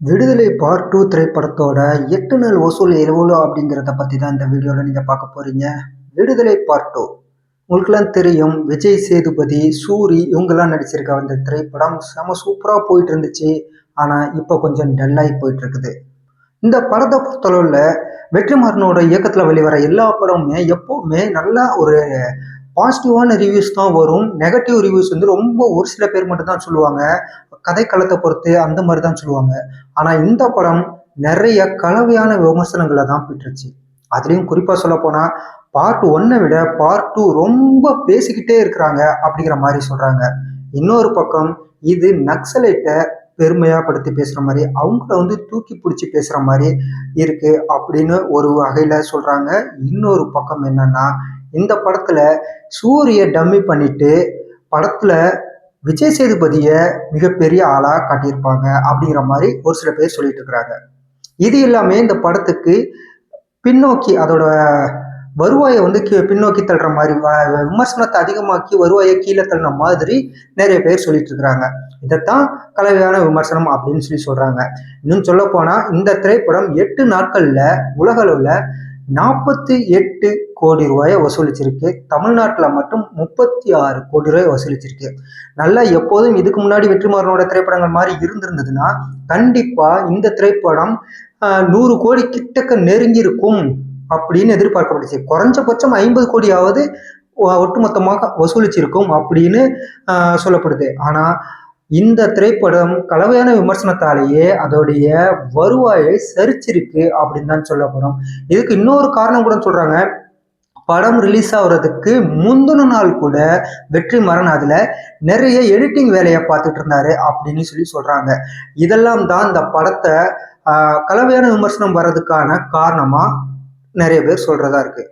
விடுதலை part two திரைப்படத்தோட எட்டு நாள் வசூல் எவ்வளோ அப்படிங்கிறத பற்றி தான் இந்த வீடியோவில் நீங்கள் பார்க்க போகிறீங்க விடுதலை பார்ட் டூ உங்களுக்கெல்லாம் தெரியும் விஜய் சேதுபதி சூரி இவங்கெல்லாம் நடிச்சிருக்க அந்த திரைப்படம் செம சூப்பராக போயிட்டு இருந்துச்சு ஆனால் இப்போ கொஞ்சம் டல்லாகி போயிட்டு இருக்குது இந்த படத்தை பொறுத்தளவில் வெற்றிமாறனோட இயக்கத்தில் வெளிவர எல்லா படமுமே எப்போவுமே நல்லா ஒரு பாசிட்டிவான ரிவ்யூஸ் தான் வரும். நெகட்டிவ் ரிவ்யூஸ் வந்து ரொம்ப ஒரு சில பேர் மட்டும் தான் சொல்லுவாங்க. கதைக்களத்தை பொறுத்து அந்த மாதிரி தான் சொல்லுவாங்க. ஆனால் இந்த படம் நிறைய கலவையான விமர்சனங்களை தான் பெற்றுச்சு. அதுலேயும் குறிப்பாக சொல்ல போனால் பார்ட் ஒன்னை விட பார்ட் டூ ரொம்ப பேசிக்கிட்டே இருக்கிறாங்க அப்படிங்கிற மாதிரி சொல்கிறாங்க இன்னொரு பக்கம் இது நக்சலைட்டை பெருமையாக படுத்தி பேசுகிற மாதிரி அவங்கள வந்து தூக்கி பிடிச்சி பேசுகிற மாதிரி இருக்குது அப்படின்னு ஒரு வகையில் சொல்கிறாங்க இன்னொரு பக்கம் என்னன்னா இந்த படத்தில் சூரிய டம்மி பண்ணிட்டு படத்தில் விஜய் சேதுபதியை மிகப்பெரிய ஆளாக காட்டியிருப்பாங்க அப்படிங்கிற மாதிரி ஒரு சில பேர் சொல்லிட்டு இருக்கிறாங்க. இது எல்லாமே இந்த படத்துக்கு பின்னோக்கி அதோட வருவாயை வந்து பின்னோக்கி தள்ளுற மாதிரி விமர்சனத்தை அதிகமாக்கி வருவாயை கீழே தள்ளின மாதிரி நிறைய பேர் சொல்லிட்டு இருக்கிறாங்க. இதைத்தான் கலவையான விமர்சனம் அப்படின்னு சொல்லி சொல்றாங்க. இன்னும் சொல்ல போனா இந்த திரைப்படம் எட்டு நாட்கள்ல உலகளவுல நாற்பத்தி எட்டு கோடி ரூபாயை வசூலிச்சிருக்கு. தமிழ்நாட்டில் மட்டும் முப்பத்தி ஆறு கோடி ரூபாய் வசூலிச்சிருக்கு. நல்லா எப்போதும் இதுக்கு முன்னாடி வெற்றிமாறனோட திரைப்படங்கள் மாதிரி இருந்திருந்ததுன்னா கண்டிப்பாக இந்த திரைப்படம் நூறு கோடி கிட்டக்க நெருங்கியிருக்கும் அப்படின்னு எதிர்பார்க்கப்பட்டுச்சு குறைஞ்சபட்சம் ஐம்பது கோடியாவது ஒட்டுமொத்தமாக வசூலிச்சிருக்கும் அப்படின்னு சொல்லப்படுது. ஆனால் இந்த திரைப்படம் கலவையான விமர்சனத்தாலேயே அதோடைய வருவாயை சரிச்சிருக்கு அப்படின்னு தான் சொல்லப்படும் இதுக்கு இன்னொரு காரணம் கூட சொல்றாங்க. படம் ரிலீஸ் ஆகுறதுக்கு முந்தின நாள் கூட வெற்றிமாறன் அதில் நிறைய எடிட்டிங் வேலையை பார்த்துட்டு இருந்தாரு அப்படின்னு சொல்லி சொல்றாங்க. இதெல்லாம் தான் இந்த படத்தை கலவையான விமர்சனம் வர்றதுக்கான காரணமாக நிறைய பேர் சொல்றதா இருக்கு.